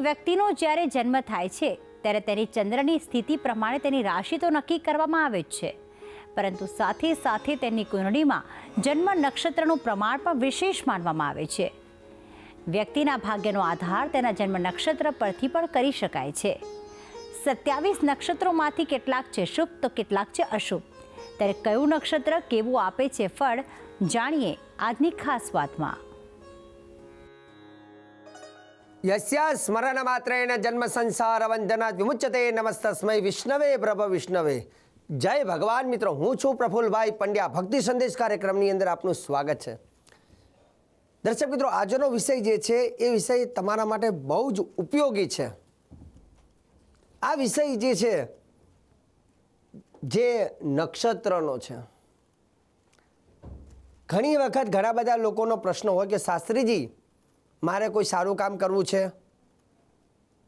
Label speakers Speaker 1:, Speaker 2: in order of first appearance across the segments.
Speaker 1: વ્યક્તિનો જ્યારે જન્મ થાય છે, ત્યારે તેની ચંદ્રની સ્થિતિ પ્રમાણે તેની રાશિ તો નક્કી કરવામાં આવે જ છે. પરંતુ સાથે સાથે તેની કુંડળીમાં જન્મ નક્ષત્રનું પ્રમાણ પણ વિશેષ માનવામાં આવે છે. વ્યક્તિના ભાગ્યનો આધાર તેના જન્મ નક્ષત્ર પરથી પણ કરી શકાય છે. સત્યાવીસ નક્ષત્રોમાંથી કેટલાક છે શુભ, તો કેટલાક છે અશુભ. ત્યારે કયું નક્ષત્ર કેવું આપે છે ફળ, જાણીએ આજની ખાસ વાતમાં.
Speaker 2: યસ્યા સ્મરણ માત્રેણ જન્મ સંસાર વંદના વિમુચ્યતે નમસ્તસ્મય વિષ્ણવે પ્રભ વિષ્ણવે જય ભગવાન મિત્રો હું છું પ્રફુલભાઈ પંડ્યા ભક્તિ સંદેશ કાર્યક્રમની અંદર આપનું સ્વાગત છે। દર્શક મિત્રો, આજનો વિષય જે છે, એ વિષય તમારા માટે બહુ જ ઉપયોગી છે। આ વિષય જે છે, જે નક્ષત્રનો છે। ઘણી વખત ઘણા બધા લોકોનો પ્રશ્ન હોય કે, શાસ્ત્રીજી મારે કોઈ સારું કામ કરવું છે?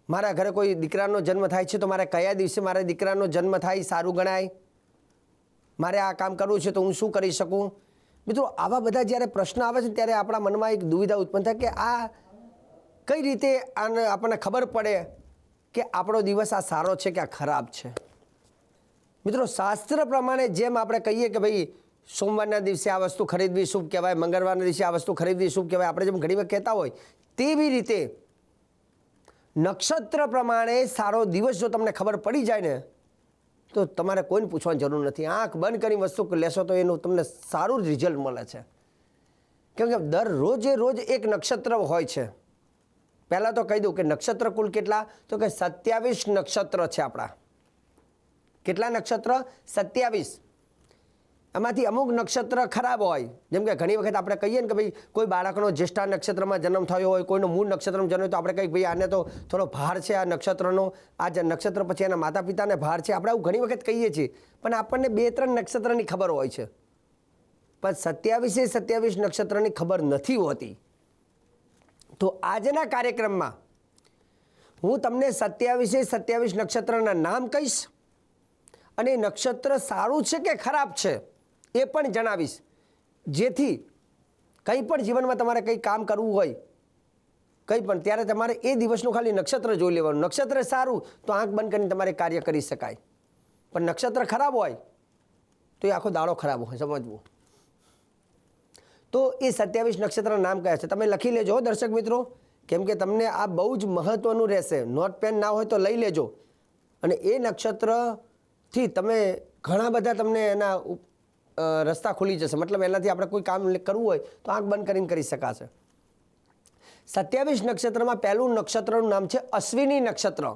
Speaker 2: મારા ઘરે કોઈ દીકરાનો જન્મ થાય છે તો મારે કયા દિવસે મારા દીકરાનો જન્મ થાય, સારું ગણાય? મારે આ કામ કરવું છે તો હું શું કરી શકું? મિત્રો, આવા બધા જ્યારે પ્રશ્ન આવે છે ત્યારે આપણા મનમાં એક દુવિધા ઉત્પન્ન થાય કે આ કઈ રીતે આને આપણને ખબર પડે કે આપણો દિવસ આ સારો છે કે આ ખરાબ છે? મિત્રો, શાસ્ત્ર પ્રમાણે જેમ આપણે કહીએ કે ભાઈ સોમવારના દિવસે આ વસ્તુ ખરીદવી શુભ કહેવાય, મંગળવારના દિવસે આ વસ્તુ ખરીદવી શુભ કહેવાય. આપણે જેમ ઘણી વખત કહેતા હોય, તેવી રીતે નક્ષત્ર પ્રમાણે સારો દિવસ જો તમને ખબર પડી જાય ને, તો તમારે કોઈને પૂછવાની જરૂર નથી. આંખ બંધ કરી વસ્તુ લેશો તો એનું તમને સારું રિઝલ્ટ મળે છે. કેમ કે દરરોજે રોજ એક નક્ષત્ર હોય છે. પહેલાં તો કહી દઉં કે નક્ષત્ર કુલ કેટલા? તો કે સત્યાવીસ નક્ષત્ર છે આપણા. કેટલા નક્ષત્ર? સત્યાવીસ. એમાંથી અમુક નક્ષત્ર ખરાબ હોય. જેમ કે ઘણી વખત આપણે કહીએ ને કે ભાઈ કોઈ બાળકનો જ્યેષ્ઠા નક્ષત્રમાં જન્મ થયો હોય, કોઈનો મૂળ નક્ષત્રમાં જન્મ તો આપણે કહીએ ભાઈ આને તો થોડો ભાર છે આ નક્ષત્રનો. આ જે નક્ષત્ર પછી એના માતા પિતાને ભાર છે. આપણે આવું ઘણી વખત કહીએ છીએ. પણ આપણને બે ત્રણ નક્ષત્રની ખબર હોય છે. પણ સત્યાવીસે સત્યાવીસ નક્ષત્રની ખબર નથી હોતી. તો આજના કાર્યક્રમમાં હું તમને સત્યાવીસે સત્યાવીસ નક્ષત્રના નામ કહીશ. અને નક્ષત્ર સારું છે કે ખરાબ છે? એ પણ જણાવીશ. જેથી કંઈ પણ જીવનમાં તમારે કંઈ કામ કરવું હોય, કંઈ પણ, ત્યારે તમારે એ દિવસનું ખાલી નક્ષત્ર જોઈ લેવાનું. નક્ષત્ર સારું તો આંખ બંધ કરીને તમારે કાર્ય કરી શકાય. પણ નક્ષત્ર ખરાબ હોય તો એ આખો દાડો ખરાબ હોય, સમજવું. તો એ સત્યાવીસ નક્ષત્રના નામ કયા છે? તમે લખી લેજો દર્શક મિત્રો. કેમ કે તમને આ બહુ જ મહત્ત્વનું રહેશે. નોટ પેન ના હોય તો લઈ લેજો. અને એ નક્ષત્રથી તમે ઘણા બધા તમને એના રસ્તા ખુલી જશે. મતલબ એનાથી આપણે કોઈ કામ કરવું હોય તો આંખ બંધ કરીને કરી શકાશે. સત્યાવીસ નક્ષત્રમાં પહેલું નક્ષત્રનું નામ છે અશ્વિની નક્ષત્ર.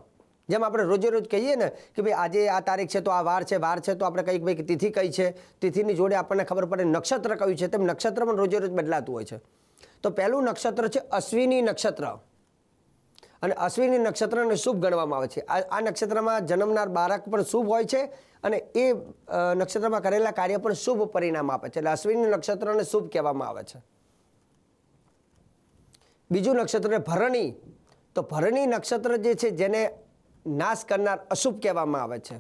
Speaker 2: જેમ આપણે રોજે રોજ કહીએ ને કે ભાઈ આજે આ તારીખ છે તો આ વાર છે વાર છે તો આપણે કંઈક ભાઈ તિથિ કઈ છે, તિથિની જોડે આપણને ખબર પડે નક્ષત્ર કયું છે, તેમ નક્ષત્ર પણ રોજે રોજ બદલાતું હોય છે. તો પહેલું નક્ષત્ર છે અશ્વિની નક્ષત્ર. અને અશ્વિની નક્ષત્રને શુભ ગણવામાં આવે છે. આ નક્ષત્રમાં જન્મનાર બાળક પણ શુભ હોય છે અને એ નક્ષત્રમાં કરેલા કાર્ય પણ શુભ પરિણામ આપે છે. એટલે અશ્વિની નક્ષત્રને શુભ કહેવામાં આવે છે. બીજું નક્ષત્ર ભરણી. તો ભરણી નક્ષત્ર જે છે જેને નાશ કરનાર અશુભ કહેવામાં આવે છે.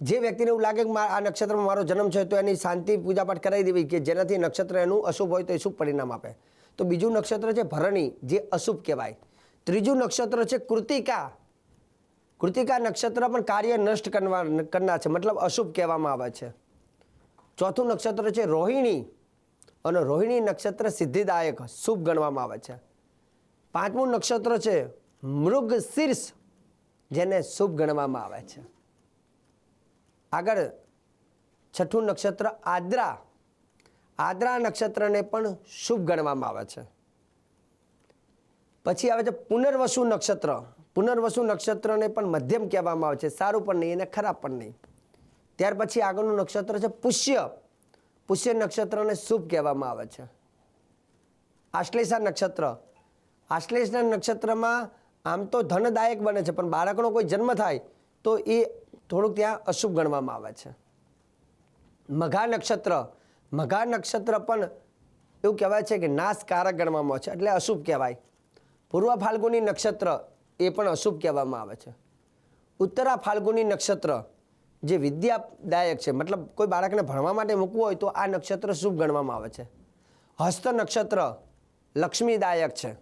Speaker 2: જે વ્યક્તિને એવું લાગે કે આ નક્ષત્રમાં મારો જન્મ છે તો એની શાંતિ પૂજાપાઠ કરાવી દેવી કે જેનાથી નક્ષત્ર એનું અશુભ હોય તો એ શુભ પરિણામ આપે. તો બીજું નક્ષત્ર છે ભરણી, જે અશુભ કહેવાય. ત્રીજું નક્ષત્ર છે કૃતિકા. કૃતિકા નક્ષત્ર પણ કાર્ય નષ્ટ કરવા, કરનાર છે, મતલબ અશુભ કહેવામાં આવે છે. ચોથું નક્ષત્ર છે રોહિણી અને રોહિણી નક્ષત્ર સિદ્ધિદાયક, શુભ ગણવામાં આવે છે. પાંચમું નક્ષત્ર છે મૃગ શીર્ષ, જેને શુભ ગણવામાં આવે છે. આગળ છઠ્ઠું નક્ષત્ર આદ્રા. આદ્રા નક્ષત્રને પણ શુભ ગણવામાં આવે છે. પછી આવે છે પુનર્વસુ નક્ષત્ર. પુનર્વસુ નક્ષત્રને પણ મધ્યમ કહેવામાં આવે છે. સારું પણ નહીં અને ખરાબ પણ નહીં. ત્યાર પછી આગળનું નક્ષત્ર છે પુષ્ય. પુષ્ય નક્ષત્રને શુભ કહેવામાં આવે છે. આશ્લેષા નક્ષત્ર. આશ્લેષના નક્ષત્રમાં આમ તો ધનદાયક બને છે, પણ બાળકનો કોઈ જન્મ થાય તો એ થોડુંક ત્યાં અશુભ ગણવામાં આવે છે. મઘા નક્ષત્ર. મઘા નક્ષત્ર પણ એવું કહેવાય છે કે નાશકારક ગણવામાં આવે છે. એટલે અશુભ કહેવાય. પૂર્વ ફાલ્ગુની નક્ષત્ર એ પણ અશુભ કહેવામાં આવે છે. ઉત્તરા ફાલ્ગુની નક્ષત્ર જે વિદ્યાદાયક છે, મતલબ કોઈ બાળકને ભણવા માટે મૂકવું હોય તો આ નક્ષત્ર શુભ ગણવામાં આવે છે. હસ્ત નક્ષત્ર લક્ષ્મીદાયક છે,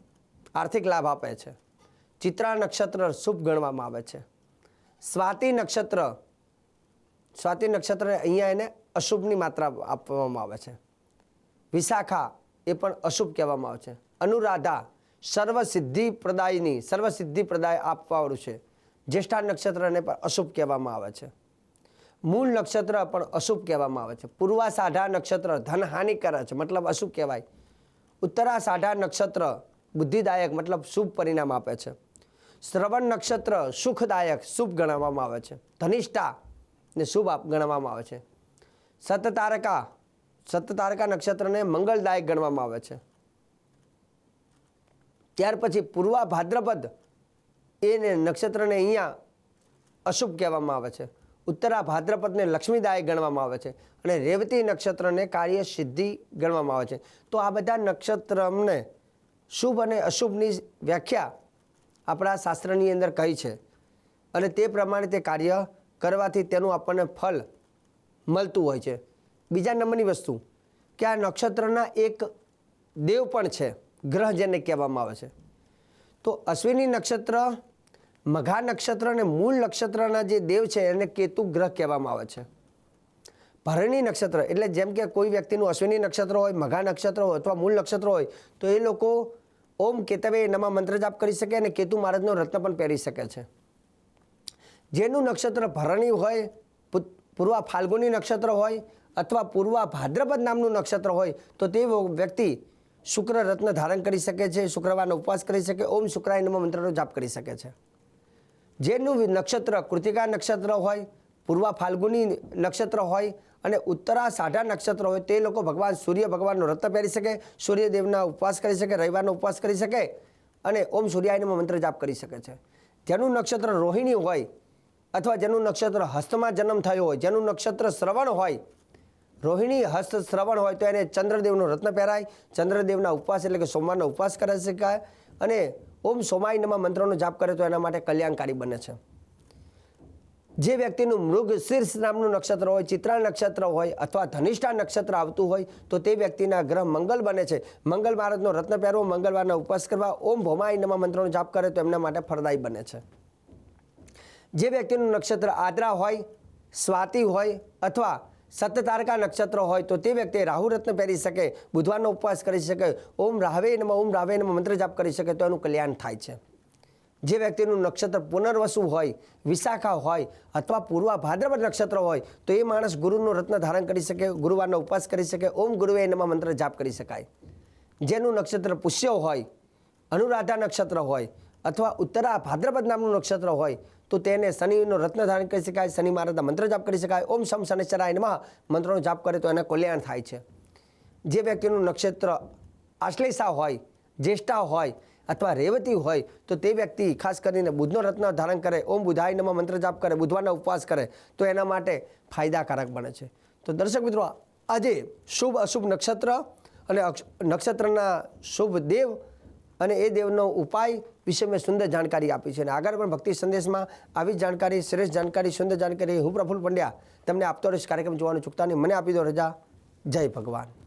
Speaker 2: આર્થિક લાભ આપે છે. ચિત્રા નક્ષત્ર શુભ ગણવામાં આવે છે. સ્વાતિ નક્ષત્ર સ્વાતિ નક્ષત્ર અહીંયા એને અશુભની માત્રા આપવામાં આવે છે. વિશાખા એ પણ અશુભ કહેવામાં આવે છે. અનુરાધા સર્વસિદ્ધિ પ્રદાયની, સર્વસિદ્ધિ પ્રદાય આપવાવાળું છે. જ્યેષ્ઠા નક્ષત્રને પણ અશુભ કહેવામાં આવે છે. મૂળ નક્ષત્ર પણ અશુભ કહેવામાં આવે છે. પૂર્વા સાઢા નક્ષત્ર ધન હાનિ કરે છે, મતલબ અશુભ કહેવાય. ઉત્તરા સાઢા નક્ષત્ર બુદ્ધિદાયક, મતલબ શુભ પરિણામ આપે છે. શ્રવણ નક્ષત્ર સુખદાયક, શુભ ગણવામાં આવે છે. ધનિષ્ઠા ને શુભ ગણવામાં આવે છે. સતતારકા સતતારકા નક્ષત્રને મંગળદાયક ગણવામાં આવે છે. ત્યાર પછી પૂર્વા ભાદ્રપદ એને નક્ષત્રને અહીંયા અશુભ કહેવામાં આવે છે. ઉત્તરા ભાદ્રપદને લક્ષ્મીદાયક ગણવામાં આવે છે અને રેવતી નક્ષત્રને કાર્ય સિદ્ધિ ગણવામાં આવે છે. તો આ બધા નક્ષત્ર અમને શુભ અને અશુભની વ્યાખ્યા આપણા શાસ્ત્રની અંદર કહી છે. અને તે પ્રમાણે તે કાર્ય કરવાથી તેનું આપણને ફળ મળતું હોય છે. બીજા નંબરની વસ્તુ, કે આ નક્ષત્રના એક દેવ પણ છે, ગ્રહ જેને કહેવામાં આવે છે. તો અશ્વિની નક્ષત્ર, મઘા નક્ષત્ર અને મૂળ નક્ષત્રના જે દેવ છે, એને કેતુ ગ્રહ કહેવામાં આવે છે. ભરણી નક્ષત્ર, એટલે જેમ કે કોઈ વ્યક્તિનું અશ્વિની નક્ષત્ર હોય, મઘા નક્ષત્ર હોય અથવા મૂળ નક્ષત્ર હોય, તો એ લોકો ઓમ કેતવે નમા મંત્ર જાપ કરી શકે અને કેતુ મહારાજનો રત્ન પણ પહેરી શકે છે. જેનું નક્ષત્ર ભરણી હોય પૂર્વા ફાલ્ગુની નક્ષત્ર હોય અથવા પૂર્વા ભાદ્રપદ નામનું નક્ષત્ર હોય, તો તે વ્યક્તિ શુક્ર રત્ન ધારણ કરી શકે છે, શુક્રવારનો ઉપવાસ કરી શકે, ઓમ શુક્રાય નમ મંત્રનો જાપ કરી શકે છે. જેનું નક્ષત્ર કૃતિકા નક્ષત્ર હોય, પૂર્વા ફાલ્ગુની નક્ષત્ર હોય અને ઉત્તરા સાઢા નક્ષત્ર હોય, તે લોકો ભગવાન સૂર્ય ભગવાનનો રત્ન પહેરી શકે, સૂર્યદેવના ઉપવાસ કરી શકે, રવિવારનો ઉપવાસ કરી શકે અને ઓમ સૂર્યાયનમ મંત્ર જાપ કરી શકે છે. જેનું નક્ષત્ર રોહિણી હોય અથવા જેનું નક્ષત્ર હસ્તમાં જન્મ થયો હોય, જેનું નક્ષત્ર શ્રવણ હોય, રોહિણી હસ્ત શ્રવણ હોય, તો એને ચંદ્રદેવનો રત્ન પહેરાય. ચંદ્રદેવના ઉપવાસ એટલે કે સોમવારનો ઉપવાસ કરી શકાય અને ઓમ સોમાય નમા મંત્રનો જાપ કરે તો એના માટે કલ્યાણકારી બને છે. જે વ્યક્તિનું મૃગ શીર્ષ નામનું નક્ષત્ર હોય, ચિત્રા નક્ષત્ર હોય, અથવા ધનિષ્ઠા નક્ષત્ર આવતું હોય, તો તે વ્યક્તિના ગ્રહ મંગલ બને છે. મંગલ મહારાજનો રત્ન પહેરવો, મંગળવારના ઉપવાસ કરવા, ઓમ ભોમાય નમા મંત્રનો જાપ કરે તો એમના માટે ફળદાયી બને છે. જે વ્યક્તિનું નક્ષત્ર આદ્રા હોય, સ્વાતિ હોય અથવા સતતારકા નક્ષત્ર હોય, તો તે વ્યક્તિ રાહુ રત્ન પહેરી શકે, બુધવારનો ઉપવાસ કરી શકે, ઓમ રાહવે નમ, ઓમ રાહવે નમ મંત્ર જાપ કરી શકે, તો એનું કલ્યાણ થાય છે. જે વ્યક્તિનું નક્ષત્ર પુનર્વસુ હોય, વિશાખા હોય અથવા પૂર્વા ભાદ્રપદ નક્ષત્ર હોય, તો એ માણસ ગુરુનું રત્ન ધારણ કરી શકે, ગુરુવારનો ઉપવાસ કરી શકે, ઓમ ગુરુએ નમઃ મંત્ર જાપ કરી શકાય. જેનું નક્ષત્ર પુષ્ય હોય, અનુરાધા નક્ષત્ર હોય અથવા ઉત્તરા ભાદ્રપદ નામનું નક્ષત્ર હોય તો તેને શનિનો રત્ન ધારણ કરી શકાય, શનિ મહારાજના મંત્ર જાપ કરી શકાય. ઓમ સમ શનિશ્ચરાય નમઃ. મંત્રનો જાપ કરે તો એને કલ્યાણ થાય છે. જે વ્યક્તિનું નક્ષત્ર આશ્લેષા હોય, જ્યેષ્ઠા હોય અથવા રેવતી હોય, તો તે વ્યક્તિ ખાસ કરીને બુધનો રત્ન ધારણ કરે, ઓમ બુધાય નમઃ મંત્ર જાપ કરે, બુધવારના ઉપવાસ કરે, તો એના માટે ફાયદાકારક બને છે. તો દર્શક મિત્રો, આજે શુભ અશુભ નક્ષત્ર અને નક્ષત્રના શુભ દેવ અને એ દેવનો ઉપાય વિશે મેં સુંદર જાણકારી આપી છે. અને આગળ પણ ભક્તિ સંદેશમાં આવી જાણકારી, શ્રેષ્ઠ જાણકારી, સુંદર જાણકારી હું પ્રફુલ્લ પંડ્યા તમને આપતો રહીશ. કાર્યક્રમ જોવાનું ચૂકતા નહીં. મને આપી દો રજા. જય ભગવાન.